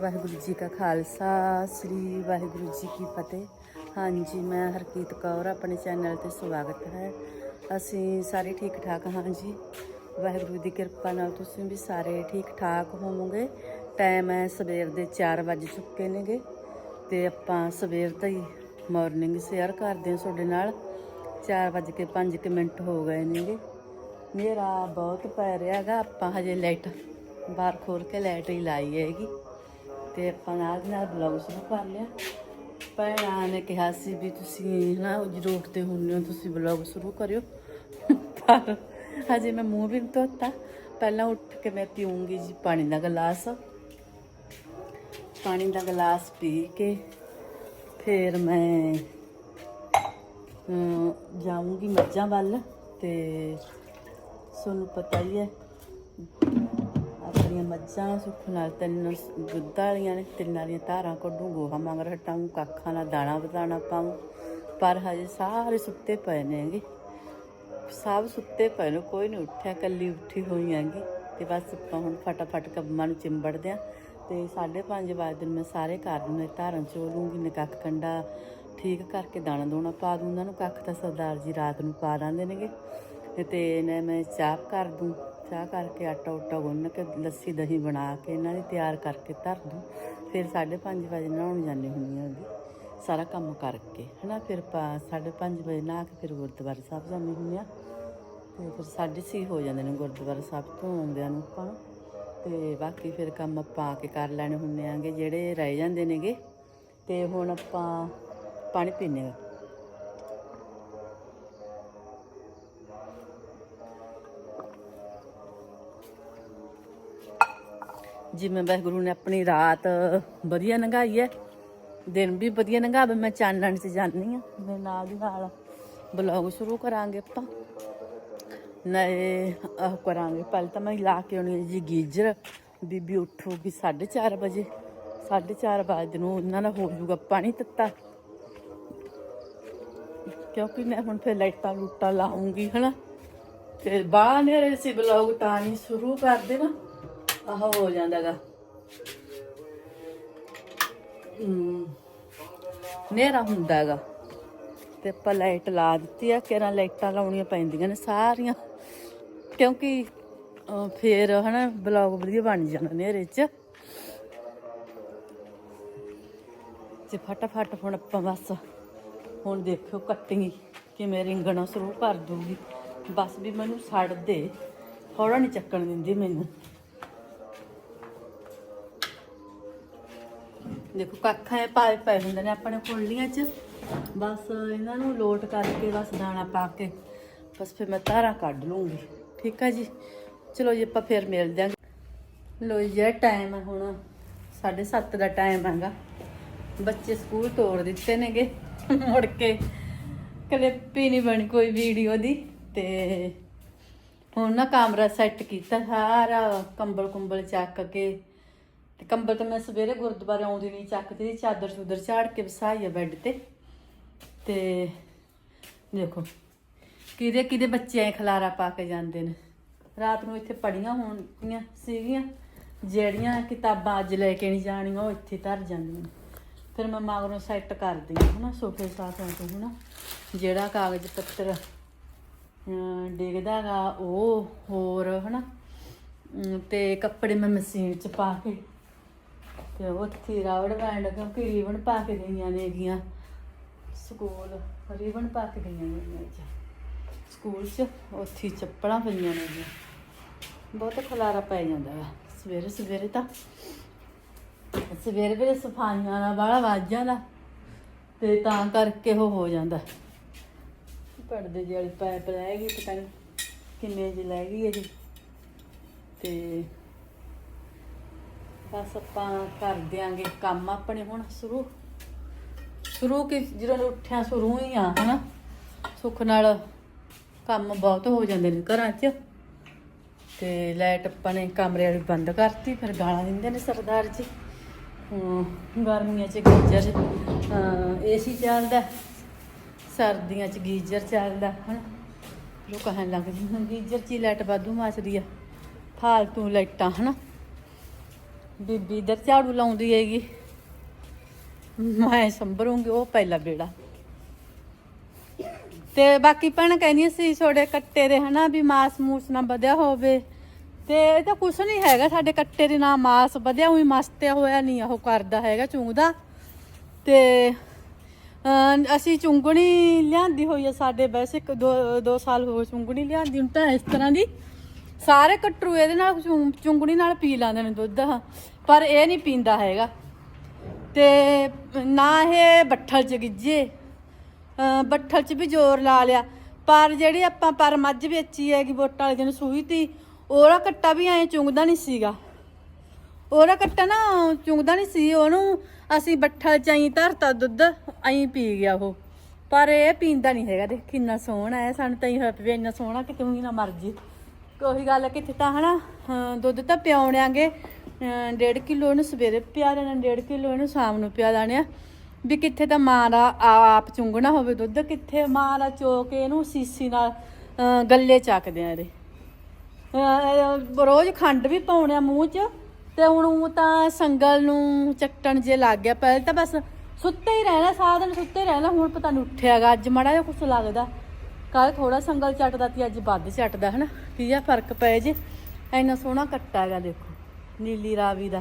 ਵਾਹਿਗੁਰੂ ਜੀ ਕਾ ਖਾਲਸਾ, ਸ੍ਰੀ ਵਾਹਿਗੁਰੂ ਜੀ ਕੀ ਫਤਿਹ। ਹਾਂਜੀ, ਮੈਂ ਹਰਕੀਤ ਕੌਰ, ਆਪਣੇ ਚੈਨਲ ਤੇ ਸਵਾਗਤ ਹੈ। ਅਸੀਂ ਸਾਰੇ ਠੀਕ ਠਾਕ ਹਾਂ ਜੀ। ਵਾਹਿਗੁਰੂ ਦੀ ਕਿਰਪਾ ਨਾਲ ਤੁਸੀਂ ਵੀ ਸਾਰੇ ਠੀਕ ਠਾਕ ਹੋਵੋਗੇ। ਟਾਈਮ ਹੈ ਸਵੇਰ ਦੇ 4 ਵਜ ਚੁੱਕੇ ਨੇਗੇ ਤੇ ਆਪਾਂ ਸਵੇਰ ਤੋਂ ਹੀ ਮਾਰਨਿੰਗ ਸ਼ੇਅਰ ਕਰਦੇ ਹਾਂ ਤੁਹਾਡੇ ਨਾਲ। 4 ਵਜ ਕੇ 5 ਮਿੰਟ ਹੋ ਗਏ ਨੇਗੇ। ਮੇਰਾ ਬਹੁਤ ਪੈ ਰਿਹਾ ਹੈਗਾ, ਆਪਾਂ ਹਜੇ ਲਾਈਟ ਬਾਹਰ ਖੋਲ ਕੇ ਲਾਈਟ ਹੀ ਲਾਈ ਹੈਗੀ। ਤੇ ਆਪਾਂ ਨਾਲ ਦੀ ਨਾਲ ਬਲੌਗ ਸ਼ੁਰੂ ਕਰ ਲਿਆ। ਭੈਣਾਂ ਨੇ ਕਿਹਾ ਸੀ ਵੀ ਤੁਸੀਂ ਨਾ ਜ਼ਰੂਰਤ ਤੇ ਹੁੰਦੇ ਹੋ, ਤੁਸੀਂ ਬਲੌਗ ਸ਼ੁਰੂ ਕਰਿਓ। ਪਰ ਹਜੇ ਮੈਂ ਮੂੰਹ ਵੀ ਨਹੀਂ ਧੋਤਾ। ਪਹਿਲਾਂ ਉੱਠ ਕੇ ਮੈਂ ਪੀਉਂਗੀ ਜੀ ਪਾਣੀ ਦਾ ਗਲਾਸ। ਪਾਣੀ ਦਾ ਗਲਾਸ ਪੀ ਕੇ ਫਿਰ ਮੈਂ ਜਾਊਂਗੀ ਮੱਝਾਂ ਵੱਲ ਤੇ ਤੁਹਾਨੂੰ ਪਤਾ ਹੀ ਹੈ ਆਪਣੀਆਂ ਮੱਝਾਂ ਸੁੱਖ ਨਾਲ ਤਿੰਨ ਦੁੱਧ ਵਾਲੀਆਂ ਨੇ, ਤਿੰਨਾਂ ਦੀਆਂ ਧਾਰਾਂ ਕੱਢੂ, ਗੋਹਾ ਮੰਗਰ ਹਟਾਉਂ ਕੱਖਾਂ ਨਾਲ ਦਾਣਾ ਬਦਾਣਾ ਪਾਉਂ ਪਰ ਹਜੇ ਸਾਰੇ ਸੁੱਤੇ ਪਏ ਨੇਗੇ ਸਭ ਸੁੱਤੇ ਪਏ ਨੇ, ਕੋਈ ਨਹੀਂ ਉੱਠਿਆ ਕੱਲੀ ਉੱਠੀ ਹੋਈ ਹੈਗੀ। ਤੇ ਬਸ ਆਪਾਂ ਹੁਣ ਫਟਾਫਟ ਕੰਮਾਂ ਨੂੰ ਚਿੰਬੜਦੇ ਆ। ਤੇ 5:30 ਵਜੇ ਦਿਨ ਮੈਂ ਸਾਰੇ ਘਰ ਨੂੰ ਧਾਰਾਂ ਚੋਲੂੰਗੀ ਨੇ ਕੱਖ ਕੰਡਾ ਠੀਕ ਕਰਕੇ ਦਾਣਾ ਦੋਣਾ ਪਾ ਦੂੰ, ਉਹਨਾਂ ਨੂੰ ਕੱਖ ਤਾਂ ਸਰਦਾਰ ਜੀ ਰਾਤ ਨੂੰ ਪਾ ਦਿੰਦੇ ਨੇਗੇ। ਤੇ ਨੇ ਮੈਂ ਚਾਪ ਕਰ ਦੂੰ। ਚਾਹ ਕਰਕੇ ਆਟਾ ਉਟਾ ਗੁੰਨ ਕੇ ਲੱਸੀ ਦਹੀਂ ਬਣਾ ਕੇ ਇਹਨਾਂ ਦੀ ਤਿਆਰ ਕਰਕੇ ਧਰ ਦੂੰ। ਫਿਰ 5:30 ਵਜੇ ਨਹਾਉਣ ਜਾਂਦੀ ਹੁੰਦੀ ਹਾਂ ਜੀ ਸਾਰਾ ਕੰਮ ਕਰਕੇ, ਹਨਾ? ਫਿਰ ਪਾ 5:30 ਵਜੇ ਨਹਾ ਕੇ ਫਿਰ ਗੁਰਦੁਆਰਾ ਸਾਹਿਬ ਜਾਂਦੀ ਹੁੰਦੀ ਹਾਂ। ਤੇ ਫਿਰ 6:30 ਹੋ ਜਾਂਦੇ ਨੇ ਗੁਰਦੁਆਰਾ ਸਾਹਿਬ ਤੋਂ ਆਉਂਦਿਆਂ ਨੂੰ ਆਪਾਂ। ਤੇ ਬਾਕੀ ਫਿਰ ਕੰਮ ਆਪਾਂ ਆ ਕੇ ਕਰ ਲੈਣੇ ਹੁੰਦੇ ਆਂਗੇ ਜਿਹੜੇ ਰਹਿ ਜਾਂਦੇ ਨੇਗੇ। ਤੇ ਹੁਣ ਆਪਾਂ ਪਾਣੀ ਪੀਨੇ ਆ ਜਿਵੇਂ ਵਾਹਿਗੁਰੂ ਨੇ ਆਪਣੀ ਰਾਤ ਵਧੀਆ ਲੰਘਾਈ ਹੈ, ਦਿਨ ਵੀ ਵਧੀਆ ਲੰਘਾਵੇ ਮੈਂ ਚਾਨਣ 'ਚ ਜਾਂਦੀ ਆ ਮੇਰੇ ਨਾਲ ਦੀ ਨਾਲ ਬਲੌਗ ਸ਼ੁਰੂ ਕਰਾਂਗੇ ਆਪਾਂ। ਨਏ ਆਹ ਕਰਾਂਗੇ, ਪਹਿਲਾਂ ਤਾਂ ਮੈਂ ਲਾ ਕੇ ਆਉਣੀ ਜੀ ਗੀਜਰ, ਬੀਬੀ ਉੱਠੂਗੀ 4:30 ਵਜੇ 4:30 ਵਜੇ ਨੂੰ ਉਹਨਾਂ ਦਾ ਹੋ ਜਾਊਗਾ ਪਾਣੀ ਤੱਤਾ। ਕਿਉਂਕਿ ਮੈਂ ਹੁਣ ਫਿਰ ਲਾਈਟਾਂ ਲੂਟਾਂ ਲਾਉਂਗੀ, ਹਨਾ? ਤੇ ਬਾਹਰ ਨੇਰੇ ਸੀ ਬਲੌਗ ਤਾਂ ਨਹੀਂ ਸ਼ੁਰੂ ਕਰ ਦੇਣਾ। ਆਹੋ ਹੋ ਜਾਂਦਾਗਾ। ਹਮ ਨੇਰਾ ਹੁੰਦਾਗਾ। ਤੇ ਆਪਾਂ ਲਾਈਟ ਲਾ ਦਿੱਤੀ ਆ ਕਿਹੜਾ ਲਾਈਟਾਂ ਲਾਉਣੀਆਂ ਪੈਂਦੀਆਂ ਨੇ ਸਾਰੀਆਂ। ਕਿਉਂਕਿ ਅਹ, ਫੇਰ ਹਨਾ ਬਲੌਗ ਵਧੀਆ ਬਣ ਜਾਂਦਾ ਹਨੇਰੇ 'ਚ। ਤੇ ਫਟਾਫਟ ਹੁਣ ਆਪਾਂ ਬਸ ਹੁਣ ਦੇਖਿਓ ਕੱਟਿੰਗ ਕਿਵੇਂ ਰਿੰਗਣਾ ਸ਼ੁਰੂ ਕਰ ਦੂਗੀ ਬਸ ਵੀ ਮੈਨੂੰ ਛੱਡ ਦੇ। ਥੋੜਾ ਨਹੀਂ ਚੱਕਣ ਦਿੰਦੀ ਮੈਨੂੰ। ਦੇਖੋ, ਕੱਖਾਂ ਇਹ ਪਾਏ ਪਏ ਹੁੰਦੇ ਨੇ ਆਪਣੇ ਕੁੰਡੀਆਂ 'ਚ। ਬਸ ਇਹਨਾਂ ਨੂੰ ਲੋਟ ਕਰਕੇ ਬਸ ਦਾਣਾ ਪਾ ਕੇ ਬਸ ਫਿਰ ਮੈਂ ਤਾਰਾਂ ਕੱਢ ਲੂੰਗੀ। ਠੀਕ ਆ ਜੀ? ਚਲੋ ਜੀ, ਆਪਾਂ ਫਿਰ ਮਿਲਦੇ ਆਂ। ਲੋ ਜੀ ਇਹ ਟਾਈਮ ਹੈ ਹੁਣ 7:30 ਦਾ ਟਾਈਮ ਹੈਗਾ। ਬੱਚੇ ਸਕੂਲ ਤੋੜ ਦਿੱਤੇ ਨੇਗੇ। ਮੁੜ ਕੇ ਕਲਿੱਪ ਹੀ ਨਹੀਂ ਬਣੀ ਕੋਈ ਵੀਡੀਓ ਦੀ। ਤੇ ਹੁਣ ਨਾ ਕਮਰਾ ਸੈੱਟ ਕੀਤਾ ਸਾਰਾ ਕੰਬਲ ਕੁੰਬਲ ਚੱਕ ਕੇ। ਤੇ ਕੰਬਲ ਤਾਂ ਮੈਂ ਸਵੇਰੇ ਗੁਰਦੁਆਰੇ ਆਉਂਦੀ ਨਹੀਂ ਚੱਕਦੀ ਚਾਦਰ ਚੂਦਰ ਝਾੜ ਕੇ ਵਸਾਈ ਆ ਬੈੱਡ ਤੇ। ਤੇ ਦੇਖੋ ਕਿਹਦੇ ਕਿਹਦੇ ਬੱਚੇ ਐ ਖਲਾਰਾ ਪਾ ਕੇ ਜਾਂਦੇ ਨੇ। ਰਾਤ ਨੂੰ ਇੱਥੇ ਪੜੀਆਂ ਹੋਣਗੀਆਂ ਸੀਗੀਆਂ ਜਿਹੜੀਆਂ ਕਿਤਾਬਾਂ ਅੱਜ ਲੈ ਕੇ ਨਹੀਂ ਜਾਣੀਆਂ ਉਹ ਇੱਥੇ ਧਰ ਜਾਂਦੀਆਂ ਫਿਰ ਮੈਂ ਮਗਰੋਂ ਸੈੱਟ ਕਰਦੀ ਹਾਂ ਹਨਾ ਸੋਫੇ ਸਾਫਿਆਂ ਤੋਂ ਹਨਾ। ਜਿਹੜਾ ਕਾਗਜ਼ ਪੱਤਰ ਅਮ, ਡਿੱਗਦਾ ਗਾ ਉਹ ਹੋਰ ਹਨਾ। ਅਮ, ਤੇ ਕੱਪੜੇ ਮੈਂ ਮਸ਼ੀਨ 'ਚ ਪਾ ਕੇ ਤੇ ਉੱਥੇ ਰਾਵੜ ਬੈਂਡ ਕਿਉਂਕਿ ਰੀਵਨ ਪਾ ਕੇ ਗਈਆਂ ਨੇਗੀਆਂ ਸਕੂਲ ਰੀਵਨ ਪਾ ਕੇ ਗਈਆਂ ਨੇਗੀਆਂ ਨੇ ਸਕੂਲ 'ਚ ਉੱਥੇ ਚੱਪਲਾਂ ਪਈਆਂ ਨੇ ਬਹੁਤ ਖਲਾਰਾ ਪੈ ਜਾਂਦਾ ਵਾ। ਸਵੇਰੇ ਸਵੇਰੇ ਤਾਂ, ਸਵੇਰੇ ਵੇਲੇ ਸਫਾਈਆਂ ਦਾ ਬਾਹਲਾ ਵਾਜਾਂ ਦਾ ਤੇ ਤਾਂ ਕਰਕੇ ਉਹ ਹੋ ਜਾਂਦਾ। ਪੜਦੇ ਜਿਹੜੀ ਪਾਈਪ ਰਹਿ ਗਈ, ਪਤਾ ਨਹੀਂ ਕਿੰਨੇ ਦੀ ਲੈ ਗਈ ਹੈ ਜੀ ਤੇ ਬਸ ਆਪਾਂ ਕਰ ਦਿਆਂਗੇ ਕੰਮ ਆਪਣੇ ਹੁਣ ਸ਼ੁਰੂ। ਸ਼ੁਰੂ ਕਿ ਜਦੋਂ ਉੱਠਿਆ ਸ਼ੁਰੂ ਹੀ ਆ, ਹਨਾ? ਸੁੱਖ ਨਾਲ ਕੰਮ ਬਹੁਤ ਹੋ ਜਾਂਦੇ ਨੇ ਘਰਾਂ 'ਚ। ਤੇ ਲਾਈਟ ਆਪਾਂ ਨੇ ਕਮਰੇ ਵਾਲੀ ਬੰਦ ਕਰਤੀ, ਫਿਰ ਗਾਲਾਂ ਦਿੰਦੇ ਨੇ ਸਰਦਾਰ ਜੀ। ਗਰਮੀਆਂ 'ਚ ਗੀਜ਼ਰ ਏਸੀ ਚੱਲਦਾ, ਸਰਦੀਆਂ 'ਚ ਗੀਜ਼ਰ ਚੱਲਦਾ, ਹਨ? ਲੋਕ ਕਹਿਣ ਲੱਗ ਜਾਂਦੇ ਗੀਜ਼ਰ 'ਚ ਹੀ ਲਾਈਟ ਵਾਧੂ ਮੱਚਦੀ ਆ, ਫਾਲਤੂ ਲਾਈਟਾਂ, ਹਨਾ? ਬੀਬੀ ਇਧਰ ਝਾੜੂ ਲਾਉਂਦੀ ਹੈਗੀ। ਮੈਂ ਸੰਭਰੂੰਗੀ, ਉਹ ਪਹਿਲਾ ਬੇੜਾ। ਤੇ ਬਾਕੀ ਭੈਣ ਕਹਿੰਦੀ ਸੀ ਛੋੜੇ ਕੱਟੇ ਦੇ ਹਨਾ ਵੀ ਮਾਸ ਮੂਸ ਨਾ ਵਧਿਆ ਹੋਵੇ। ਤੇ ਇਹ ਤਾਂ ਕੁਛ ਨਹੀਂ ਹੈਗਾ, ਸਾਡੇ ਕੱਟੇ ਦੇ ਨਾ ਮਾਸ ਵਧਿਆ ਹੋਈ ਮਸਤਿਆ ਹੋਇਆ ਨਹੀਂ ਉਹ ਕਰਦਾ ਹੈਗਾ ਚੁੰਗਦਾ। ਤੇ ਅਮ ਅਸੀਂ ਚੁੰਗਣੀ ਲਿਆਂਦੀ ਹੋਈ ਆ ਸਾਡੇ ਵੈਸੇ ਇੱਕ ਦੋ ਦੋ ਸਾਲ ਹੋ ਚੁੰਗਣੀ ਲਿਆਂਦੀ, ਹੁਣ ਤਾਂ ਇਸ ਤਰ੍ਹਾਂ ਦੀ ਸਾਰੇ ਕਟਰੂ ਇਹਦੇ ਨਾਲ ਚੁੰ- ਚੁੰਗਣੀ ਨਾਲ ਪੀ ਲੈਂਦੇ ਨੇ ਦੁੱਧ। ਪਰ ਇਹ ਨਹੀਂ ਪੀਂਦਾ ਹੈਗਾ। ਤੇ ਨਾ ਇਹ ਬੱਠਲ ਚ ਗਿੱਜੇ ਅਹ ਬੱਠਲ ਚ ਵੀ ਜ਼ੋਰ ਲਾ ਲਿਆ। ਪਰ ਜਿਹੜੀ ਆਪਾਂ ਪਰ ਮੱਝ ਵੇਚੀ ਹੈਗੀ ਵੋਟਾਂ ਵਾਲੇ ਦਿਨ ਸੂਈ ਤੀ, ਉਹਦਾ ਕੱਟਾ ਵੀ ਐਂ ਚੁੰਗਦਾ ਨਹੀਂ ਸੀਗਾ। ਉਹਦਾ ਕੱਟਾ ਨਾ ਚੁੰਗਦਾ ਨਹੀਂ ਸੀ। ਉਹਨੂੰ ਅਸੀਂ ਬੱਠਲ ਚ ਐਂ ਧਰਤਾ ਦੁੱਧ, ਐਂ ਪੀ ਗਿਆ ਉਹ। ਪਰ ਇਹ ਪੀਂਦਾ ਨਹੀਂ ਹੈਗਾ। ਦੇਖ ਕਿੰਨਾ ਸੋਹਣਾ ਹੈ। ਸਾਨੂੰ ਤਾਂ ਹੀ ਹੋਇਆ ਪਿਆ ਇੰਨਾ ਸੋਹਣਾ ਕਿ ਤੂੰ ਹੀ ਨਾ ਮਰ ਜੀ ਉਹੀ ਗੱਲ ਕਿੱਥੇ ਤਾਂ ਹਨਾ ਹਾਂ, ਦੁੱਧ ਤਾਂ ਪਿਆਉਣਾਂਗੇ ਡੇਢ ਕਿਲੋ ਇਹਨੂੰ ਸਵੇਰੇ ਪਿਆ ਦੇਣਾ ਡੇਢ ਕਿਲੋ ਇਹਨੂੰ ਸ਼ਾਮ ਨੂੰ ਪਿਆ ਦੇਣਾ ਵੀ ਕਿੱਥੇ ਤਾਂ ਮਾਂ ਦਾ ਆਪ ਚੁੰਗਣਾ ਹੋਵੇ ਦੁੱਧ ਕਿੱਥੇ ਮਾਂ ਦਾ ਚੋ ਕੇ ਇਹਨੂੰ ਸੀਸੀ ਨਾਲ ਅਹ, ਗੱਲੇ ਚੱਕਦੇ ਆ ਇਹਦੇ। ਅਹ ਰੋਜ਼ ਖੰਡ ਵੀ ਪਾਉਣੇ ਆ ਮੂੰਹ 'ਚ ਤੇ ਹੁਣ ਊਂ ਤਾਂ ਸੰਗਲ ਨੂੰ ਚੱਟਣ ਜੇ ਲੱਗ ਗਿਆ ਪਹਿਲਾਂ ਤਾਂ ਬਸ ਸੁੱਤੇ ਹੀ ਰਹਿਣਾ ਸਾਰਾ ਦਿਨ ਸੁੱਤੇ ਹੀ ਰਹਿਣਾ ਹੁਣ ਪਤਾ ਨਹੀਂ ਉੱਠਿਆਗਾ ਅੱਜ ਮਾੜਾ ਜਿਹਾ ਕੁਛ ਲੱਗਦਾ। ਕੱਲ ਥੋੜਾ ਸੰਗਲ ਚੱਟਦਾ ਤੇ ਅੱਜ ਵੱਧ ਚੱਟਦਾ, ਹਨਾ? ਕੀ ਆ, ਫ਼ਰਕ ਪਏ ਜੇ? ਇੰਨਾ ਸੋਹਣਾ ਕੱਟਾ ਹੈਗਾ, ਦੇਖੋ, ਨੀਲੀ ਰਾਵੀ ਦਾ।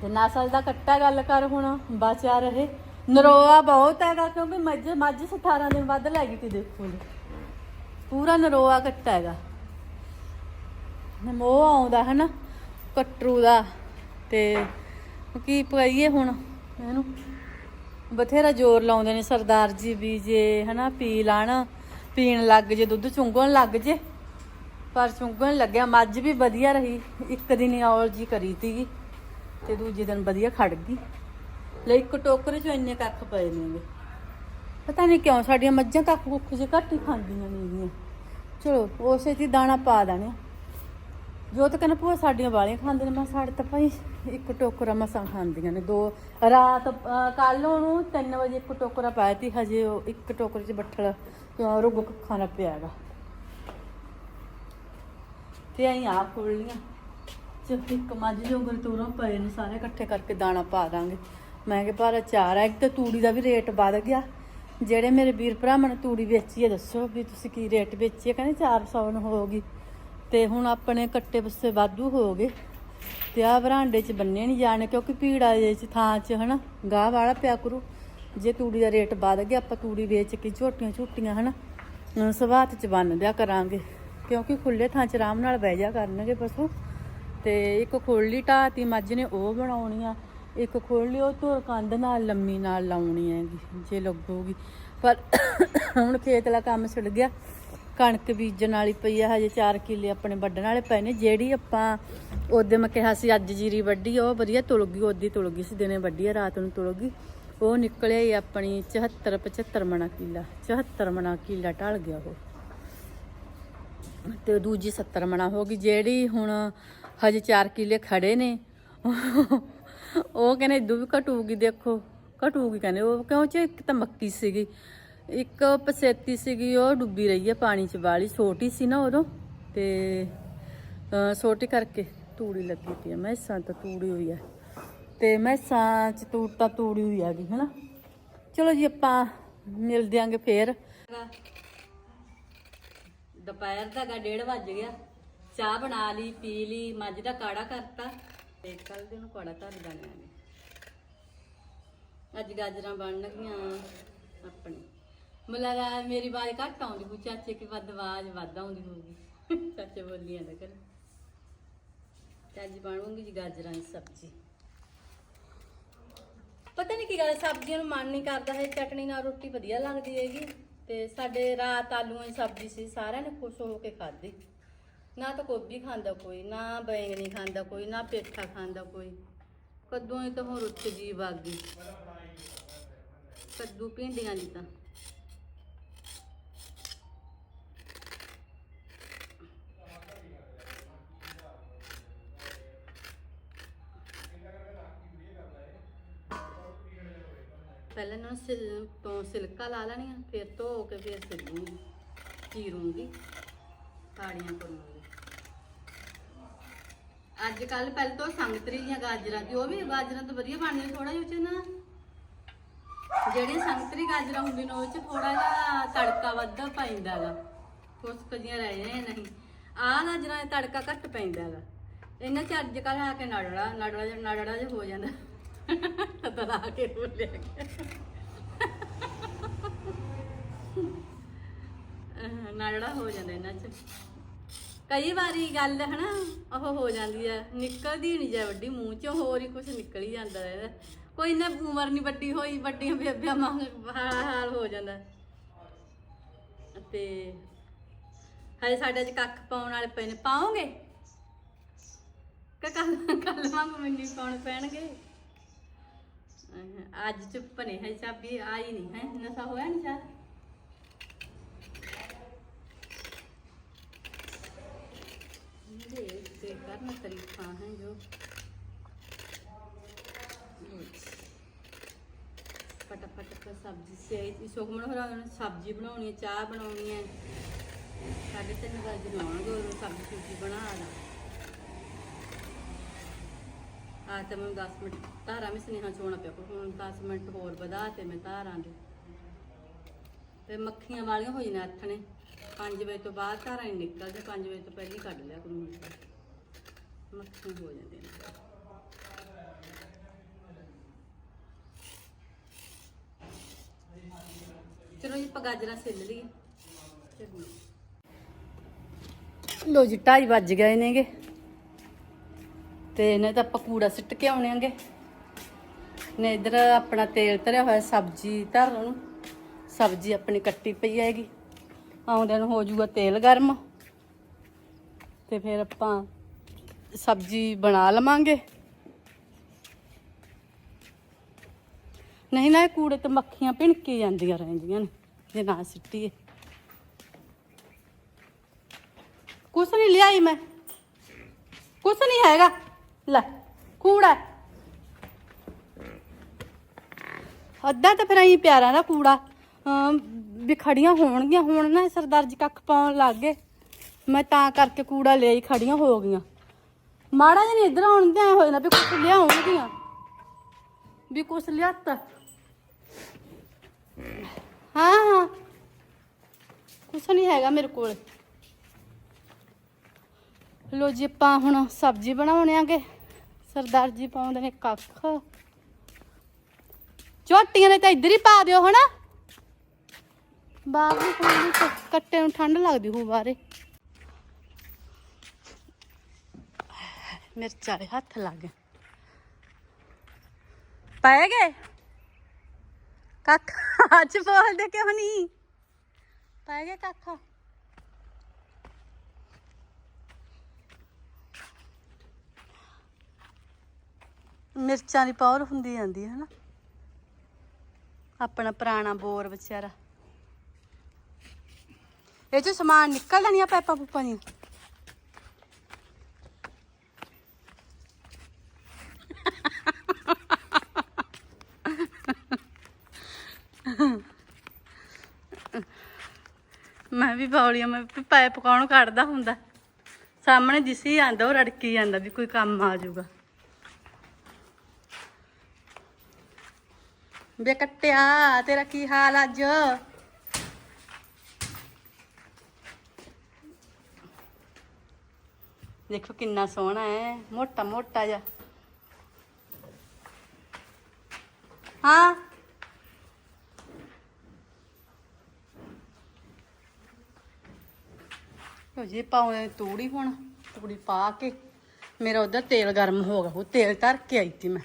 ਤੇ ਨਸਲ ਦਾ ਕੱਟਾ ਗੱਲ ਕਰ ਹੁਣ, ਬਚਿਆ ਰਹੇ। ਨਰੋਆ ਬਹੁਤ ਹੈਗਾ, ਕਿਉਂਕਿ ਮੱਝ ਮੱਝ 18 ਦਿਨ ਵੱਧ ਲੈ ਗਈ ਤੀ, ਦੇਖੋ ਜੀ। ਪੂਰਾ ਨਰੋਆ ਕੱਟਾ ਹੈਗਾ। ਮੋਹ ਆਉਂਦਾ, ਹਨਾ? ਕਟਰੂ ਦਾ। ਤੇ ਕੀ ਪਈਏ ਹੁਣ, ਇਹਨੂੰ? ਬਥੇਰਾ ਜ਼ੋਰ ਲਾਉਂਦੇ ਨੇ ਸਰਦਾਰ ਜੀ ਵੀ ਜੇ, ਹਨਾ, ਪੀ ਲਾਣ, ਪੀਣ ਲੱਗ ਜੇ, ਦੁੱਧ ਚੁੰਗਣ ਲੱਗ ਜੇ। ਪਰ ਚੁੰਗਣ ਲੱਗਿਆ, ਮੱਝ ਵੀ ਵਧੀਆ ਰਹੀ। ਇੱਕ ਦਿਨ ਔਲ ਜੀ ਕਰੀ ਤੀਗੀ ਤੇ ਦੂਜੇ ਦਿਨ ਵਧੀਆ ਖੜ ਗਈ। ਲੈ, ਇੱਕ ਟੋਕਰੇ ਚ ਇੰਨੇ ਕੱਖ ਪਏ ਨੇਗੇ ਪਤਾ ਨਹੀਂ ਕਿਉਂ ਸਾਡੀਆਂ ਮੱਝਾਂ ਕੱਖ ਕੁੱਖ ਜੇ ਘੱਟ ਹੀ ਖਾਂਦੀਆਂ ਨੇਗੀਆਂ। ਚਲੋ, ਉਸੇ 'ਚ ਹੀ ਦਾਣਾ ਪਾ ਦੇਣਾ। ਜੋ ਤਾਂ ਕਹਿੰਦਾ, ਭੂਆ ਸਾਡੀਆਂ ਵਾਲੀਆਂ ਖਾਂਦੇ ਨੇ। ਮੈਂ ਸਾਡੇ ਤਾਂ ਭਾਈ ਇੱਕ ਟੋਕਰਾ ਮਸਾਂ ਖਾਂਦੀਆਂ ਨੇ, ਦੋ। ਰਾਤ ਕੱਲ ਉਹਨੂੰ 3 ਵਜੇ ਇੱਕ ਟੋਕਰਾ ਪਾਇਆ ਤੀ, ਹਜੇ ਉਹ ਇੱਕ ਟੋਕਰੇ 'ਚ ਬੱਠਲ ਅਹ ਰੁੱਗ ਖਾਣਾ ਪਿਆਗਾ। ਤੇ ਅਸੀਂ ਆ ਖੋਲੀਆਂ ਚ ਇੱਕ ਮੱਝ ਜੋਗਰ ਤੂਰੋਂ ਪਏ ਨੇ ਸਾਰੇ ਇਕੱਠੇ ਕਰਕੇ ਦਾਣਾ ਪਾ ਦਾਂਗੇ। ਮੈਂ ਕਿਹਾ ਪਰ ਚਾਰ ਹੈ ਇੱਕ ਤਾਂ ਤੂੜੀ ਦਾ ਵੀ ਰੇਟ ਵੱਧ ਗਿਆ। ਜਿਹੜੇ ਮੇਰੇ ਵੀਰ ਭਰਾਵਾਂ ਨੇ ਤੂੜੀ ਵੇਚੀ ਹੈ ਦੱਸੋ ਵੀ ਤੁਸੀਂ ਕੀ ਰੇਟ ਵੇਚੀ ਹੈ ਕਹਿੰਦੇ 400 ਨੂੰ ਹੋਊਗੀ ਤੇ ਹੁਣ ਆਪਣੇ ਕੱਟੇ ਬਸੇ ਵਾਧੂ ਹੋ ਗਏ। ਤੇ ਆ ਬਰਾਂਡੇ 'ਚ ਬੰਨੇ ਨਹੀਂ ਜਾਣੇ, ਕਿਉਂਕਿ ਪੀੜਾ ਜੇ ਚ ਥਾਂ 'ਚ ਹਨਾ, ਗਾਹ ਵਾਲਾ ਪਿਆ ਕਰੂ। ਜੇ ਤੂੜੀ ਦਾ ਰੇਟ ਵੱਧ ਗਿਆ, ਆਪਾਂ ਤੂੜੀ ਵੇਚ ਕੇ ਝੋਟੀਆਂ ਝੋਟੀਆਂ ਹਨਾ, ਅਹ ਸਵਾਤ 'ਚ ਬੰਨ ਦਿਆ ਕਰਾਂਗੇ। ਕਿਉਂਕਿ ਖੁੱਲੇ ਥਾਂ 'ਚ ਆਰਾਮ ਨਾਲ ਬਹਿ ਜਾ ਕਰਨਗੇ ਪਸ਼ੂ। ਤੇ ਇੱਕ ਖੋਲੀ ਢਾਤੀ ਮੱਝ ਨੇ ਉਹ ਬਣਾਉਣੀ ਆ, ਇੱਕ ਖੋਲੀ ਉਹ ਧੁਰ ਕੰਧ ਨਾਲ, ਲੰਮੀ ਨਾਲ ਲਾਉਣੀ ਹੈਗੀ, ਜੇ ਲੱਗੂਗੀ। ਪਰ ਹੁਣ ਖੇਤ ਦਾ ਕੰਮ ਛਿੜ ਗਿਆ। ਕਣਕ ਬੀਜਣ ਵਾਲੀ ਪਈ ਆ ਹਜੇ 4 ਕਿੱਲੇ ਆਪਣੇ ਵੱਢਣ ਵਾਲੇ ਪਏ ਨੇ। ਜਿਹੜੀ ਆਪਾਂ ਉਹਦੇ ਮੈਂ ਕਿਹਾ ਸੀ ਅੱਜ ਜੀਰੀ ਵੱਢੀ ਆ, ਉਹ ਵਧੀਆ ਤੁਲ ਗਈ ਉਹਦੀ ਤੁਲ ਗਈ ਸੀ ਦਿਨੇ ਵੱਢੀ ਆ ਰਾਤ ਨੂੰ ਤੁਲ ਗਈ। ਉਹ ਨਿਕਲਿਆ ਹੀ ਆਪਣੀ 74 75 ਮਣਾ ਕਿੱਲਾ 74 ਮਣਾ ਕਿੱਲਾ ਢਲ ਗਿਆ ਉਹ। ਤੇ ਦੂਜੀ 70 ਮਣਾ ਹੋ ਗਈ ਜਿਹੜੀ ਹੁਣ ਹਜੇ 4 ਕਿੱਲੇ ਖੜੇ ਨੇ। ਉਹ ਕਹਿੰਦੇ ਇਦੋਂ ਵੀ ਘਟੂਗੀ ਦੇਖੋ। ਘਟੂਗੀ ਕਹਿੰਦੇ ਉਹ ਕਿਉਂ ਚ ਇੱਕ ਤਾਂ ਮੱਕੀ ਸੀਗੀ। ਇੱਕ ਪਸੇਤੀ ਸੀਗੀ, ਉਹ ਡੁੱਬੀ ਰਹੀ ਹੈ ਪਾਣੀ ਚ ਵਾਲੀ, ਛੋਟੀ ਸੀ ਨਾ ਉਦੋਂ, ਤੇ, ਅਹ, ਛੋਟੀ ਕਰਕੇ ਤੂੜੀ ਲੱਗੀ ਪਈ ਹੈ ਮੈਸਾਂ ਤਾਂ ਤੂੜੀ ਹੋਈ ਹੈ ਤੇ ਮੈਸਾਂ ਚ ਤੂੜ ਤਾਂ ਤੂੜੀ ਹੋਈ ਹੈਗੀ ਹਨਾ? ਚਲੋ ਜੀ, ਆਪਾਂ ਮਿਲ ਦਿਆਂਗੇ ਫੇਰ। ਦੁਪਹਿਰ ਦਾ ਗਾ 1:30 ਵੱਜ ਗਿਆ। ਚਾਹ ਬਣਾ ਲਈ, ਪੀ ਲਈ, ਮੱਝ ਦਾ ਕਾੜਾ ਕਰਤਾ। ਤੇ ਕੱਲ ਦੇ ਨੂੰ ਕਾੜਾ ਧਰ ਜਾਣਾ ਨੇ ਅੱਜ ਗਾਜਰਾਂ ਬਣਨਗੀਆਂ, ਆਪਣੀ। ਮਲਾ ਮੇਰੀ ਆਵਾਜ਼ ਘੱਟ ਆਉਂਦੀ ਬੂ ਚਾਚੇ ਕੀ ਵੱਧ ਆਵਾਜ਼ ਵੱਧ ਆਉਂਦੀ ਹੋਊਗੀ। ਚਾਚੇ ਬੋਲੀ ਦਾ ਕਰ ਤੇ ਅੱਜ ਬਣੂਗੀ ਜੀ ਗਾਜਰਾਂ ਦੀ ਸਬਜ਼ੀ। ਪਤਾ ਨਹੀਂ ਕੀ ਗੱਲ, ਸਬਜ਼ੀਆਂ ਨੂੰ ਮਨ ਨਹੀਂ ਕਰਦਾ ਹੈ ਚਟਣੀ ਨਾਲ ਰੋਟੀ ਵਧੀਆ ਲੱਗਦੀ ਹੈਗੀ। ਤੇ ਸਾਡੇ ਰਾਤ ਆਲੂਆਂ ਦੀ ਸਬਜ਼ੀ ਸੀ, ਸਾਰਿਆਂ ਨੇ ਖੁਸ਼ ਹੋ ਕੇ ਖਾਧੀ। ਨਾ ਤਾਂ ਗੋਭੀ ਖਾਂਦਾ ਕੋਈ, ਨਾ ਬੈਂਗਣੀ ਖਾਂਦਾ ਕੋਈ, ਨਾ ਪੇਠਾ ਖਾਂਦਾ ਕੋਈ। ਕੱਦੂਆਂ ਦੀ ਤਾਂ ਹੁਣ ਰੁੱਤ ਜੀ ਵਗ ਕੱਦੂ ਭਿੰਡੀਆਂ ਦੀ ਤਾਂ। ਸਿਲਕਾ ਲਾ ਲੈਣੀਆਂ ਫਿਰ ਧੋ ਕੇ ਫਿਰ ਸਿਲੂੰਗੀ, ਚੀਰੂੰਗੀ, ਤਾੜੀਆਂ ਕਰੂੰਗੀ ਅੱਜ ਕੱਲ ਪਹਿਲਾਂ ਤੋਂ ਸੰਗਤਰੀ ਦੀਆਂ ਗਾਜਰਾਂ ਦੀ, ਉਹ ਵੀ ਗਾਜਰਾਂ ਤੋਂ ਵਧੀਆ ਬਣਦੀਆਂ ਥੋੜਾ ਜਿਹਾ ਉਹ ਚ ਨਾ। ਜਿਹੜੀਆਂ ਸੰਗਤਰੀ ਗਾਜਰਾਂ ਹੁੰਦੀਆਂ ਨੇ, ਉਹ ਚ ਥੋੜਾ ਜਿਹਾ ਤੜਕਾ ਵੱਧ ਪੈਂਦਾਗਾ ਕੁਛ ਕਦੀਆਂ ਰਹਿ ਜਾਂਦੀਆਂ ਨਹੀਂ। ਆਹ ਗਾਜਰਾਂ ਦਾ ਤੜਕਾ ਘੱਟ ਪੈਂਦਾਗਾ ਇਹਨਾਂ ਚ ਅੱਜ ਕੱਲ ਆ ਕੇ ਨੜੜਾ ਨੜੜਾ ਜਿਹਾ ਨੜੜਾ ਜਿਹਾ ਹੋ ਜਾਂਦਾ। ਤਦਲਾ ਕੇ ਬੋਲਿਆ ਅਹ ਨਾੜਾ ਹੋ ਜਾਂਦਾ ਇਹਨਾਂ ਚ। ਕਈ ਵਾਰੀ ਗੱਲ ਹਨਾ, ਉਹ ਹੋ ਜਾਂਦੀ ਆ, ਨਿਕਲਦੀ ਨਹੀਂ ਜਾ ਵੱਡੀ, ਮੂੰਹ ਚੋਂ ਹੋਰ ਹੀ ਕੁਝ ਨਿਕਲ ਹੀ ਜਾਂਦਾ ਹੈ ਕੋਈ ਨਾ ਉਮਰ ਨਹੀਂ ਵੱਡੀ ਹੋਈ, ਵੱਡੀਆਂ ਬੇਬਿਆਂ ਮੰਗ ਹਾਲ ਹਾਲ ਹੋ ਜਾਂਦਾ। ਤੇ ਹਜੇ ਸਾਡੇ ਅੱਜ ਕੱਖ ਪਾਉਣ ਵਾਲੇ ਪਏ ਨੇ। ਪਾਉਂਗੇ ਕੱਲ ਕੱਲ ਵਾਂਗ ਮੈਨੂੰ ਪਾਉਣ ਪੈਣਗੇ। ਅੱਜ ਚੁੱਪ ਨੇ ਹੈ ਚਾਬੀ ਆਈ ਨਹੀਂ ਹੈ, ਨਸ਼ਾ ਹੋਇਆ ਨਹੀਂ ਚਾਹ से करना तरीका है जो ਫਟਾਫਟ ਸਬਜ਼ੀ ਸੇ ਸੁਖਮਨ ਹੋਰਾਂ ਨੇ ਸਬਜ਼ੀ ਬਣਾਉਣੀ ਹੈ ਚਾਹ ਬਣਾਉਣੀ ਹੈ ਸਾਢੇ ਤਿੰਨ ਵਜੇ ਬਣਾਉਣਗੇ ਉਹ ਸਬਜ਼ੀ ਸੁਬਜ਼ੀ ਬਣਾ ਲਾ ਆ ਤਾਂ ਮੈਨੂੰ 10 ਮਿੰਟ ਧਾਰਾਂ ਵੀ ਸੁਨੇਹਾ ਚੋਣਾ ਪਿਆ ਪਰ ਹੁਣ 10 ਮਿੰਟ ਹੋਰ ਵਧਾ ਤੇ ਮੈਂ ਧਾਰਾਂ ਦੇ ਤੇ ਮੱਖੀਆਂ ਵਾਲੀਆਂ ਹੋ ਜਾਣਾ ਅੱਠਣੇ 5 ਵਜੇ ਤੋਂ ਬਾਅਦ ਧਾਰਾਂ ਨਹੀਂ ਨਿਕਲਦੇ 5 ਵਜੇ ਤੋਂ ਪਹਿਲਾਂ ਹੀ ਕੱਢ ਲਿਆ ਕਰੂੰ ਮੱਖੀਆਂ ਹੋ ਜਾਂਦੀਆਂ ਨੇ ਚਲੋ ਜੀ, ਆਪਾਂ ਗਾਜਰਾਂ ਛਿੱਲ ਲਈਏ। ਲੋ ਜੀ, ਢਾਈ ਵੱਜ ਗਏ ਨੇਗੇ। ਤੇ ਇਹਨੇ ਤਾਂ ਆਪਾਂ ਕੂੜਾ ਸਿੱਟ ਕੇ ਆਉਣੇ ਆਂਗੇ। ਨੇ ਇਧਰ ਆਪਣਾ ਤੇਲ ਧਰਿਆ ਹੋਇਆ, ਸਬਜ਼ੀ ਧਰਨ ਨੂੰ ਸਬਜ਼ੀ ਆਪਣੀ ਕੱਟੀ ਪਈ ਹੈਗੀ। ਆਉਂਦਿਆਂ ਨੂੰ ਹੋ ਜਾਊਗਾ ਤੇਲ ਗਰਮ। ਤੇ ਫਿਰ ਆਪਾਂ ਸਬਜ਼ੀ ਬਣਾ ਲਵਾਂਗੇ। ਨਹੀਂ ਨਾ ਇਹ ਕੂੜੇ ਤੇ ਮੱਖੀਆਂ ਭਿਣਕੀ ਜਾਂਦੀਆਂ ਰਹਿੰਦੀਆਂ ਨੇ ਜੇ ਨਾ ਸਿੱਟੀਏ। ਕੁਛ ਨਹੀਂ ਲਿਆਈ ਮੈਂ। ਕੁਛ ਨਹੀਂ ਹੈਗਾ। ਲੈ ਕੂੜਾ। ਅੱਧਾ ਤਾਂ ਫਿਰ ਐਂ ਪਿਆਰਾਂ ਦਾ ਕੂੜਾ। ਅਮ, ਵੀ ਖੜੀਆਂ ਹੋਣਗੀਆਂ। ਹੁਣ ਨਾ ਸਰਦਾਰ ਜੀ ਕੱਖ ਪਾਉਣ ਲੱਗ ਗਏ। ਮੈਂ ਤਾਂ ਕਰਕੇ ਕੂੜਾ ਲਿਆਈ ਖੜੀਆਂ ਹੋ ਗਈਆਂ। ਮਾੜਾ ਜਿਹਾ ਨਹੀਂ ਇਧਰ ਆਉਣ ਦੇ ਹੋਏ ਨਾ ਵੀ ਕੁਛ ਲਿਆਉਣਗੀਆਂ। ਵੀ ਕੁਛ ਲਿਆਤਾ। ਹਾਂ ਹਾਂ। ਕੁਛ ਨਹੀਂ ਹੈਗਾ ਮੇਰੇ ਕੋਲ। ਲੋ ਜੀ, ਆਪਾਂ ਹੁਣ ਸਬਜ਼ੀ ਬਣਾਉਣੇ ਆਂਗੇ। ਸਰਦਾਰ ਜੀ ਪਾਉਂਦੇ ਨੇ ਕੱਖ। ਝੋਟੀਆਂ ਨੇ ਤਾਂ ਇੱਧਰ ਹੀ ਪਾ ਦਿਓ, ਹਨਾ? ਬਾਹਰ ਵੀ ਕੱਟੇ ਨੂੰ ਠੰਡ ਲੱਗਦੀ ਹੋ ਬਾਰੇ ਮਿਰਚਾਂ ਦੇ ਹੱਥ ਲੱਗ ਗਏ। ਗਏ? ਕੱਖ? ਅੱਜ ਬੋਲਦੇ ਕਿਉਂ ਨਹੀਂ? ਪੈ ਗਏ ਕੱਖ? ਮਿਰਚਾਂ ਦੀ ਪਾਵਰ ਹੁੰਦੀ ਜਾਂਦੀ ਹੈ ਨਾ। ਆਪਣਾ ਪੁਰਾਣਾ ਬੋਰ ਵਿਚਾਰਾ। ਇਹ ਚ ਸਮਾਨ ਨਿਕਲਦਾ ਨਹੀਂ ਆ ਪੈਪਾ ਪੁੱਪਾ ਨਹੀਂ ਮੈਂ ਵੀ ਬੌਲੀਆਂ, ਮੈਂ ਵੀ ਪਾਇਪ ਕੌਣ ਕੱਢਦਾ ਹੁੰਦਾ? ਸਾਹਮਣੇ ਜਿਸੀ ਆਂਦਾ, ਉਹ ਰੜਕੀ ਜਾਂਦਾ ਵੀ ਕੋਈ ਕੰਮ ਆ ਜਾਊਗਾ। ਬੇ ਕੱਟਿਆ, ਤੇਰਾ ਕੀ ਹਾਲ ਅੱਜ? ਦੇਖੋ ਕਿੰਨਾ ਸੋਹਣਾ ਹੈ ਮੋਟਾ ਮੋਟਾ ਜਿਹਾ। ਹਾਂ? ਲੋ ਜੀ ਪਾਉਣੇ ਤੂੜੀ ਹੁਣ, ਤੂੜੀ ਪਾ ਕੇ। ਮੇਰਾ ਉਧਰ ਤੇਲ ਗਰਮ ਹੋ ਗਿਆ, ਉਹ ਤੇਲ ਧਰ ਕੇ ਆਈ ਤੀ ਮੈਂ।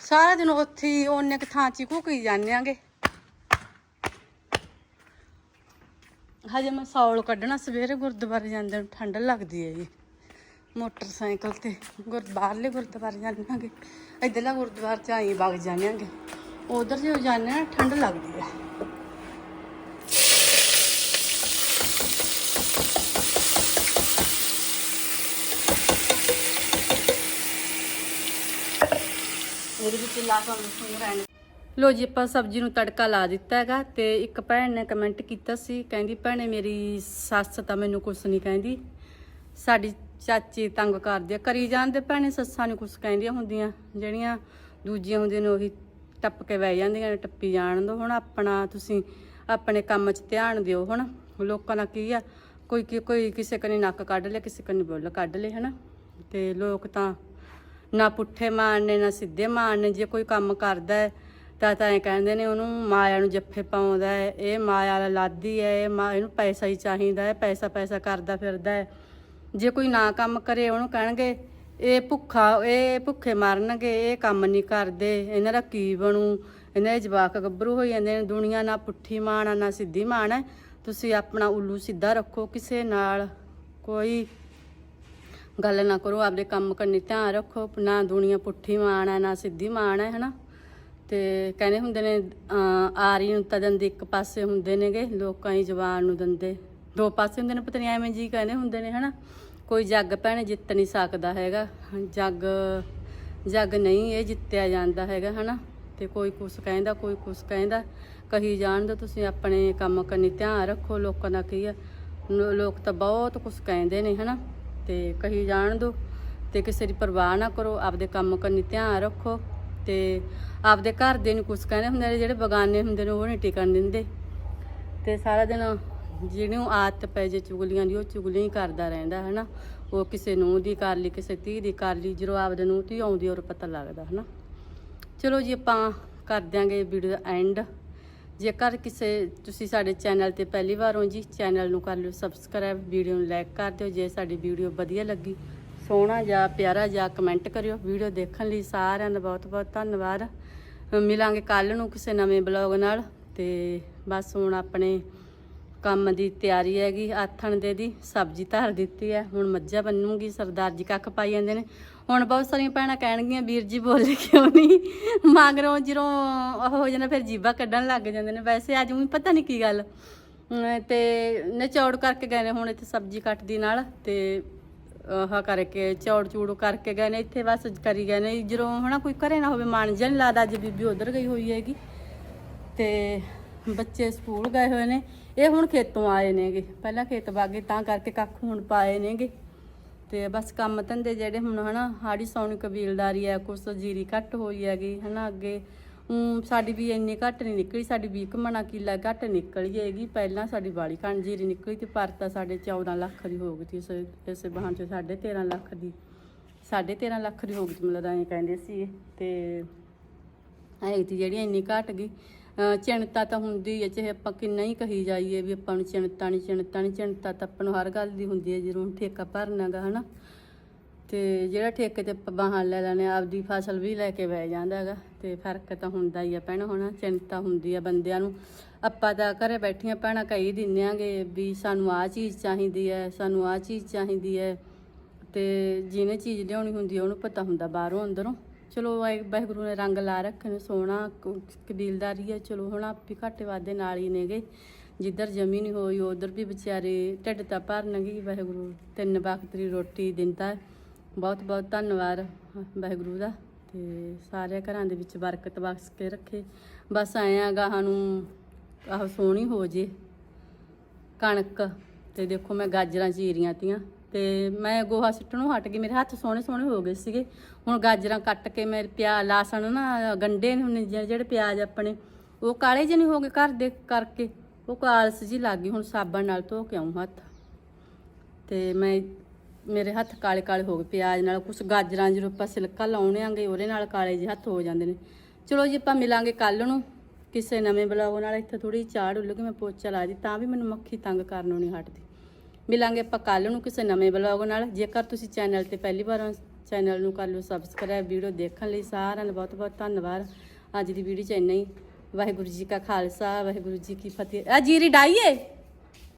ਸਾਰਾ ਦਿਨ ਉੱਥੇ ਹੀ ਉਹਨੇ ਕੁ ਥਾਂ ਚ ਹੀ ਘੁਕੀ ਜਾਂਦੇ ਆਂਗੇ। ਹਜੇ ਮੈਂ ਸੌਲ ਕੱਢਣਾ, ਸਵੇਰੇ ਗੁਰਦੁਆਰੇ ਜਾਂਦੇ ਨੂੰ ਠੰਡ ਲੱਗਦੀ ਹੈ ਜੀ ਮੋਟਰਸਾਈਕਲ ਤੇ ਗੁਰ, ਬਾਹਰਲੇ ਗੁਰਦੁਆਰੇ ਜਾਂਦੇ ਆਂਗੇ। ਇੱਧਰਲਾ ਗੁਰਦੁਆਰੇ ਚ ਆਈ ਵਗ ਜਾਂਦੇ ਆਂਗੇ। ਉਧਰ ਜੇ ਜਾਂਦੇ ਨਾ, ਠੰਡ ਲੱਗਦੀ ਹੈ। ਇਹਦੇ ਵਿੱਚ ਲਾ ਕੇ ਮਸ਼ਹੂਰ ਲੋ ਜੀ, ਆਪਾਂ ਸਬਜ਼ੀ ਨੂੰ ਤੜਕਾ ਲਾ ਦਿੱਤਾ ਹੈਗਾ ਤੇ ਇੱਕ ਭੈਣ ਨੇ ਕਮੈਂਟ ਕੀਤਾ ਸੀ, ਕਹਿੰਦੀ, ਭੈਣੇ, ਮੇਰੀ ਸੱਸ ਤਾਂ ਮੈਨੂੰ ਕੁਛ ਨਹੀਂ ਕਹਿੰਦੀ। ਸਾਡੀ ਚਾਚੀ ਤੰਗ ਕਰਦੀ ਆ। ਕਰੀ ਜਾਂਦੇ ਭੈਣੇ, ਸੱਸਾਂ ਨੂੰ ਕੁਛ ਕਹਿੰਦੀਆਂ ਹੁੰਦੀਆਂ। ਜਿਹੜੀਆਂ ਦੂਜੀਆਂ ਹੁੰਦੀਆਂ ਨੇ, ਉਹੀ ਟੱਪ ਕੇ ਬਹਿ ਜਾਂਦੀਆਂ ਨੇ, ਟੱਪੀ ਜਾਣ ਦੋ। ਹੁਣ ਆਪਣਾ, ਤੁਸੀਂ ਆਪਣੇ ਕੰਮ 'ਚ ਧਿਆਨ ਦਿਓ, ਹੁਣ। ਲੋਕਾਂ ਦਾ ਕੀ ਆ? ਕੋਈ ਕੀ- ਕੋਈ ਕਿਸੇ ਕਨੇ ਨੱਕ ਕੱਢ ਲਿਆ ਕਿਸੇ ਕਨੇ ਬੁੱਲ ਕੱਢ ਲਏ ਹਨਾ? ਤੇ ਲੋਕ ਤਾਂ ਨਾ ਪੁੱਠੇ ਮਾਰਨੇ, ਨਾ ਸਿੱਧੇ ਮਾਰਨੇ, ਜੇ ਕੋਈ ਕੰਮ ਕਰਦਾ ਹੈ, ਤਾਂ ਤਾਂ ਇਹ ਕਹਿੰਦੇ ਨੇ ਉਹਨੂੰ ਮਾਇਆ ਨੂੰ ਜੱਫੇ ਪਾਉਂਦਾ ਹੈ, ਇਹ ਮਾਇਆ ਦਾ ਲਾਦੀ ਹੈ, ਇਹ ਮਾ, ਇਹਨੂੰ ਪੈਸਾ ਹੀ ਚਾਹੀਦਾ ਹੈ, ਪੈਸਾ ਪੈਸਾ ਕਰਦਾ ਫਿਰਦਾ ਹੈ। ਜੇ ਕੋਈ ਨਾ ਕੰਮ ਕਰੇ, ਉਹਨੂੰ ਕਹਿਣਗੇ, ਇਹ ਭੁੱਖਾ, ਇਹ ਭੁੱਖੇ ਮਰਨਗੇ, ਇਹ ਕੰਮ ਨਹੀਂ ਕਰਦੇ, ਇਹਨਾਂ ਦਾ ਕੀ ਬਣੂ? ਇਹਨਾਂ ਦੇ ਜਵਾਕ ਗੱਭਰੂ ਹੋ ਜਾਂਦੇ ਨੇ, ਦੁਨੀਆ ਨਾ ਪੁੱਠੀ ਮਾਣ ਆ, ਨਾ ਸਿੱਧੀ ਮਾਣ ਹੈ ਤੁਸੀਂ ਆਪਣਾ ਉੱਲੂ ਸਿੱਧਾ ਰੱਖੋ ਕਿਸੇ ਨਾਲ, ਕੋਈ ਗੱਲ ਨਾ ਕਰੋ, ਆਪਦੇ ਕੰਮ ਕਰਨੀ ਧਿਆਨ ਰੱਖੋ, ਨਾ ਦੁਨੀਆ ਪੁੱਠੀ ਮਾਣ ਹੈ ਨਾ ਸਿੱਧੀ ਮਾਣ ਹੈ ਹਨਾ? ਤੇ ਕਹਿੰਦੇ ਹੁੰਦੇ ਨੇ ਆਰੀ ਨੂੰ ਤਾਂ ਦੰਦੇ ਇੱਕ ਪਾਸੇ ਹੁੰਦੇ ਨੇਗੇ, ਲੋਕਾਂ ਦੀ ਜ਼ਬਾਨ ਨੂੰ ਦੰਦੇ। ਦੋ ਪਾਸੇ ਹੁੰਦੇ ਨੇ ਪਤਾ ਨਹੀਂ ਐਵੇਂ ਜੀ ਕਹਿੰਦੇ ਹੁੰਦੇ ਨੇ, ਹਨਾ? ਕੋਈ ਜੱਗ ਭੈਣੇ ਜਿੱਤ ਨਹੀਂ ਸਕਦਾ ਹੈਗਾ। ਜੱਗ ਜੱਗ ਨਹੀਂ, ਇਹ ਜਿੱਤਿਆ ਜਾਂਦਾ ਹੈਗਾ, ਹਨਾ? ਤੇ ਕੋਈ ਕੁਛ ਕਹਿੰਦਾ, ਕੋਈ ਕੁਛ ਕਹਿੰਦਾ। ਕਹੀ ਜਾਣ ਦਾ ਤੁਸੀਂ ਆਪਣੇ ਕੰਮ ਕਰਨੀ, ਧਿਆਨ ਰੱਖੋ। ਲੋਕਾਂ ਦਾ ਕੀ ਆ ਲੋਕ ਤਾਂ ਬਹੁਤ ਕੁਛ ਕਹਿੰਦੇ ਨੇ, ਹਨਾ? ਤੇ ਕਹੀ ਜਾਣ ਦੋ ਤੇ ਕਿਸੇ ਦੀ ਪਰਵਾਹ ਨਾ ਕਰੋ, ਆਪਦੇ ਕੰਮ ਕਰਨੀ ਧਿਆਨ ਰੱਖੋ ਤੇ ਆਪਦੇ ਘਰ ਦੇ ਨੂੰ ਕੁਛ ਕਹਿੰਦੇ ਹੁੰਦੇ ਨੇ, ਜਿਹੜੇ ਬਗਾਨੇ ਹੁੰਦੇ ਨੇ, ਉਹ ਨਹੀਂ ਟਿਕਣ ਦਿੰਦੇ। ਤੇ ਸਾਰਾ ਦਿਨ ਜਿਹਨੂੰ ਆਦਤ ਪੈ ਜੇ ਚੁਗਲੀਆਂ ਦੀ, ਉਹ ਚੁਗਲੀਆਂ ਹੀ ਕਰਦਾ ਰਹਿੰਦਾ, ਹਨਾ। ਉਹ ਕਿਸੇ ਨੂੰ ਦੀ ਕਰ ਲਈ, ਕਿਸੇ ਧੀ ਦੀ ਕਰ ਲਈ, ਜਦੋਂ ਆਪਦੇ ਨੂੰ ਧੀ ਆਉਂਦੀ ਔਰ ਪਤਾ ਲੱਗਦਾ, ਹਨਾ। ਚਲੋ ਜੀ, ਆਪਾਂ ਕਰ ਦਿਆਂਗੇ ਵੀਡੀਓ ਦਾ ਐਂਡ ਜੇਕਰ ਕਿਸੇ ਤੁਸੀਂ ਸਾਡੇ ਚੈਨਲ ਤੇ ਪਹਿਲੀ ਵਾਰ ਹੋ ਜੀ, ਚੈਨਲ ਨੂੰ ਕਰ ਲਿਓ ਸਬਸਕ੍ਰਾਈਬ ਵੀਡੀਓ ਨੂੰ ਲਾਈਕ ਕਰ ਦਿਓ, ਜੇ ਸਾਡੀ ਵੀਡੀਓ ਵਧੀਆ ਲੱਗੀ, ਸੋਹਣਾ ਜਾਂ ਪਿਆਰਾ ਜਾਂ ਕਮੈਂਟ ਕਰਿਓ। ਵੀਡੀਓ ਦੇਖਣ ਲਈ ਸਾਰਿਆਂ ਦਾ ਬਹੁਤ ਬਹੁਤ ਧੰਨਵਾਦ। ਮਿਲਾਂਗੇ ਕੱਲ ਨੂੰ ਕਿਸੇ ਨਵੇਂ ਬਲੌਗ ਨਾਲ ਤੇ ਬਸ ਹੁਣ ਆਪਣੇ ਕੰਮ ਦੀ ਤਿਆਰੀ ਹੈਗੀ, ਆਥਣ ਦੇ ਦੀ, ਸਬਜ਼ੀ ਧਰ ਦਿੱਤੀ ਹੈ। ਹੁਣ ਮੱਝਾਂ ਬੰਨੂਗੀ, ਸਰਦਾਰ ਜੀ ਕੱਖ ਪਾਈ ਜਾਂਦੇ ਨੇ। ਹੁਣ ਬਹੁਤ ਸਾਰੀਆਂ ਭੈਣਾਂ ਕਹਿਣਗੀਆਂ, ਵੀਰ ਜੀ ਬੋਲੇ ਕਿਉਂ ਨਹੀਂ? ਮਗਰੋਂ ਜਦੋਂ ਉਹ ਹੋ ਜਾਂਦਾ ਫਿਰ ਜੀਭਾ ਕੱਢਣ ਲੱਗ ਜਾਂਦੇ ਨੇ। ਵੈਸੇ ਅੱਜ ਵੀ ਪਤਾ ਨਹੀਂ ਕੀ ਗੱਲ। ਅਮ ਤੇ ਨਿਚੌੜ ਕਰਕੇ ਗਏ ਨੇ ਹੁਣ ਇੱਥੇ ਸਬਜ਼ੀ ਕੱਟਦੀ ਨਾਲ ਤੇ ਆਹ ਕਰਕੇ ਚੌੜ ਚੂੜ ਕਰਕੇ ਗਏ ਨੇ, ਇੱਥੇ ਬਸ ਕਰੀ ਗਏ ਨੇ। ਜਦੋਂ ਹਨਾ ਕੋਈ ਘਰੇ ਨਾ ਹੋਵੇ, ਮਨ ਜਿਹਾ ਨੀ ਲੱਗਦਾ, ਅੱਜ ਬੀਬੀ ਉਧਰ ਗਈ ਹੋਈ ਹੈਗੀ। ਤੇ ਬੱਚੇ ਸਕੂਲ ਗਏ ਹੋਏ ਨੇ। ਇਹ ਹੁਣ ਖੇਤੋਂ ਆਏ ਨੇਗੇ। ਪਹਿਲਾਂ ਖੇਤ ਬਾਗੇ ਤਾਂ ਕਰਕੇ ਕੱਖ ਹੁਣ ਪਾਏ ਨੇਗੇ। ਤੇ ਬਸ ਕੰਮ ਧੰਦੇ ਜਿਹੜੇ ਹੁਣ ਹਨਾ, ਹਾੜੀ ਸੌਣੀ ਕਬੀਲਦਾਰੀ ਹੈ ਕੁਛ ਜੀਰੀ ਘੱਟ ਹੋਈ ਹੈਗੀ ਹਨਾ ਅੱਗੇ। ਊਂ ਸਾਡੀ ਵੀ ਇੰਨੀ ਘੱਟ ਨਹੀਂ ਨਿਕਲੀ, ਸਾਡੀ 20 ਮਣਾ ਕਿੱਲਾ ਘੱਟ ਨਿਕਲੀ ਹੈਗੀ। ਪਹਿਲਾਂ ਸਾਡੀ ਵਾਲੀ ਕਣ ਜੀਰੀ ਨਿਕਲੀ ਤੇ ਪਰਤਾ ਸਾਡੇ 14 ਲੱਖ ਦੀ ਹੋ ਗਈ ਸੀ ਇਸ, ਇਸੇ ਬਹਾਨ ਚ 13.5 ਲੱਖ ਦੀ। 13.5 ਲੱਖ ਦੀ ਹੋ ਗਈ ਮਤਲਬ ਐਂ ਕਹਿੰਦੇ ਸੀ ਇਹ। ਤੇ ਐਤੀ ਜਿਹੜੀ ਇੰਨੀ ਘਟ ਗਈ ਚਿੰਤਾ ਤਾਂ ਹੁੰਦੀ ਹੈ, ਚਾਹੇ ਆਪਾਂ ਕਿੰਨਾ ਹੀ ਕਹੀ ਜਾਈਏ ਵੀ ਆਪਾਂ ਨੂੰ ਚਿੰਤਾ ਨਹੀਂ ਚਿੰਤਾ ਨਹੀਂ ਚਿੰਤਾ ਤਾਂ ਆਪਾਂ ਨੂੰ ਹਰ ਗੱਲ ਦੀ ਹੁੰਦੀ ਹੈ, ਜਦੋਂ ਠੇਕਾ ਭਰਨਾਗਾ ਹਨਾ। ਤੇ ਜਿਹੜਾ ਠੇਕੇ ਤੇ ਆਪਾਂ ਬਾਹਾਂ ਲੈ ਲੈਣੇ ਆਪਦੀ ਫਸਲ ਵੀ ਲੈ ਕੇ ਬਹਿ ਜਾਂਦਾ ਹੈਗਾ, ਤੇ ਫ਼ਰਕ ਤਾਂ ਹੁੰਦਾ ਹੀ ਆ ਭੈਣ, ਹੁਣ ਚਿੰਤਾ ਹੁੰਦੀ ਆ ਬੰਦਿਆਂ ਨੂੰ। ਆਪਾਂ ਤਾਂ ਘਰੇ ਬੈਠੀਆਂ ਭੈਣਾਂ ਕਹੀ ਦਿੰਨਿਆਂਗੇ ਵੀ ਸਾਨੂੰ ਆਹ ਚੀਜ਼ ਚਾਹੀਦੀ ਹੈ, ਸਾਨੂੰ ਆਹ ਚੀਜ਼ ਚਾਹੀਦੀ ਹੈ, ਤੇ ਜਿਹਨੇ ਚੀਜ਼ ਲਿਆਉਣੀ ਹੁੰਦੀ ਆ, ਉਹਨੂੰ ਪਤਾ ਹੁੰਦਾ ਬਾਹਰੋਂ, ਅੰਦਰੋਂ। ਚਲੋ ਵਾਹਿ- ਵਾਹਿਗੁਰੂ ਨੇ ਰੰਗ ਲਾ ਰੱਖੇ ਨੇ, ਸੋਹਣਾ ਕਬੀਲਦਾਰੀ ਹੈ ਚਲੋ ਹੁਣ ਆਪੀ ਘਾਟੇ ਵਾਦੇ ਨਾਲ ਹੀ ਨੇਗੇ। ਜਿੱਧਰ ਜਮੀ ਨਹੀਂ ਹੋਈ, ਉਧਰ ਵੀ ਵਿਚਾਰੇ ਢਿੱਡ ਤਾਂ ਭਰਨਗੇ ਵਾਹਿਗੁਰੂ। ਤਿੰਨ ਵਕਤ ਦੀ ਰੋਟੀ ਦਿੰਦਾ। ਬਹੁਤ ਬਹੁਤ ਧੰਨਵਾਦ ਵਾਹਿਗੁਰੂ ਦਾ। ਤੇ ਸਾਰੇ ਘਰਾਂ ਦੇ ਵਿੱਚ ਬਰਕਤ ਬਖਸ਼ ਕੇ ਰੱਖੇ। ਬਸ ਆਏ ਆ ਗਾਹਾਂ ਨੂੰ ਆਹ ਸੋਹਣੀ ਹੋ ਜੇ ਕਣਕ। ਤੇ ਦੇਖੋ ਮੈਂ ਗਾਜਰਾਂ ਚੀਰੀਆਂ ਤੀਆਂ। ਤੇ ਮੈਂ ਗੋਹਾ ਸਿੱਟਣੋਂ ਹਟ ਗਈ। ਮੇਰੇ ਹੱਥ ਸੋਹਣੇ ਸੋਹਣੇ ਹੋ ਗਏ ਸੀਗੇ। ਹੁਣ ਗਾਜਰਾਂ ਕੱਟ ਕੇ ਮੈਂ ਪਿਆ ਲਾਸਣ ਨਾ, ਗੰਡੇ ਨੇ ਹੁੰਦੇ ਜਿਹੜੇ ਜਿਹੜੇ ਪਿਆਜ਼ ਆਪਣੇ, ਉਹ ਕਾਲੇ ਜਿਹੇ ਨਹੀਂ ਹੋ ਗਏ ਘਰ ਦੇ ਕਰਕੇ। ਉਹ ਕਾਲਸ ਜੀ ਲੱਗ ਗਈ। ਹੁਣ ਸਾਬਣ ਨਾਲ ਧੋ ਕੇ ਆਉਂ ਹੱਥ। ਤੇ ਮੈਂ ਮੇਰੇ ਹੱਥ ਕਾਲੇ ਕਾਲੇ ਹੋ ਗਏ। ਪਿਆਜ਼ ਨਾਲ ਕੁਝ ਗਾਜਰਾਂ ਜਦੋਂ ਆਪਾਂ ਸਿਲਕਾ ਲਾਉਣੇ ਆਂਗੇ, ਉਹਦੇ ਨਾਲ ਕਾਲੇ ਜਿਹੇ ਹੱਥ ਹੋ ਜਾਂਦੇ ਨੇ। ਚਲੋ ਜੀ, ਆਪਾਂ ਮਿਲਾਂਗੇ ਕੱਲ ਨੂੰ। ਕਿਸੇ ਨਵੇਂ ਬਲੌਗ ਨਾਲ ਇੱਥੇ ਥੋੜੀ ਚਾੜ ਉੱਲ ਕੇ ਮੈਂ ਪੋਚਾ ਲਾ ਦੀ ਤਾਂ ਵੀ ਮੈਨੂੰ ਮੱਖੀ ਤੰਗ ਕਰਨੋਂ ਨਹੀਂ ਹਟਦੀ। ਮਿਲਾਂਗੇ ਆਪਾਂ ਕੱਲ ਨੂੰ ਕਿਸੇ ਨਵੇਂ ਬਲੌਗ ਨਾਲ। ਜੇਕਰ ਤੁਸੀਂ ਚੈਨਲ ਤੇ ਪਹਿਲੀ ਵਾਰ ਹੋ ਚੈਨਲ ਨੂੰ ਕਰ ਲਓ ਸਬਸਕ੍ਰਾਈਬ ਵੀਡੀਓ ਦੇਖਣ ਲਈ ਸਾਰਿਆਂ ਦਾ ਬਹੁਤ ਬਹੁਤ ਧੰਨਵਾਦ। ਅੱਜ ਦੀ ਵੀਡੀਓ ਚ ਇੰਨਾ ਹੀ। ਵਾਹਿਗੁਰੂ ਜੀ ਕਾ ਖਾਲਸਾ, ਵਾਹਿਗੁਰੂ ਜੀ ਕੀ ਫਤਿਹ। ਆ ਜੀਰੀ ਡਾਈਏ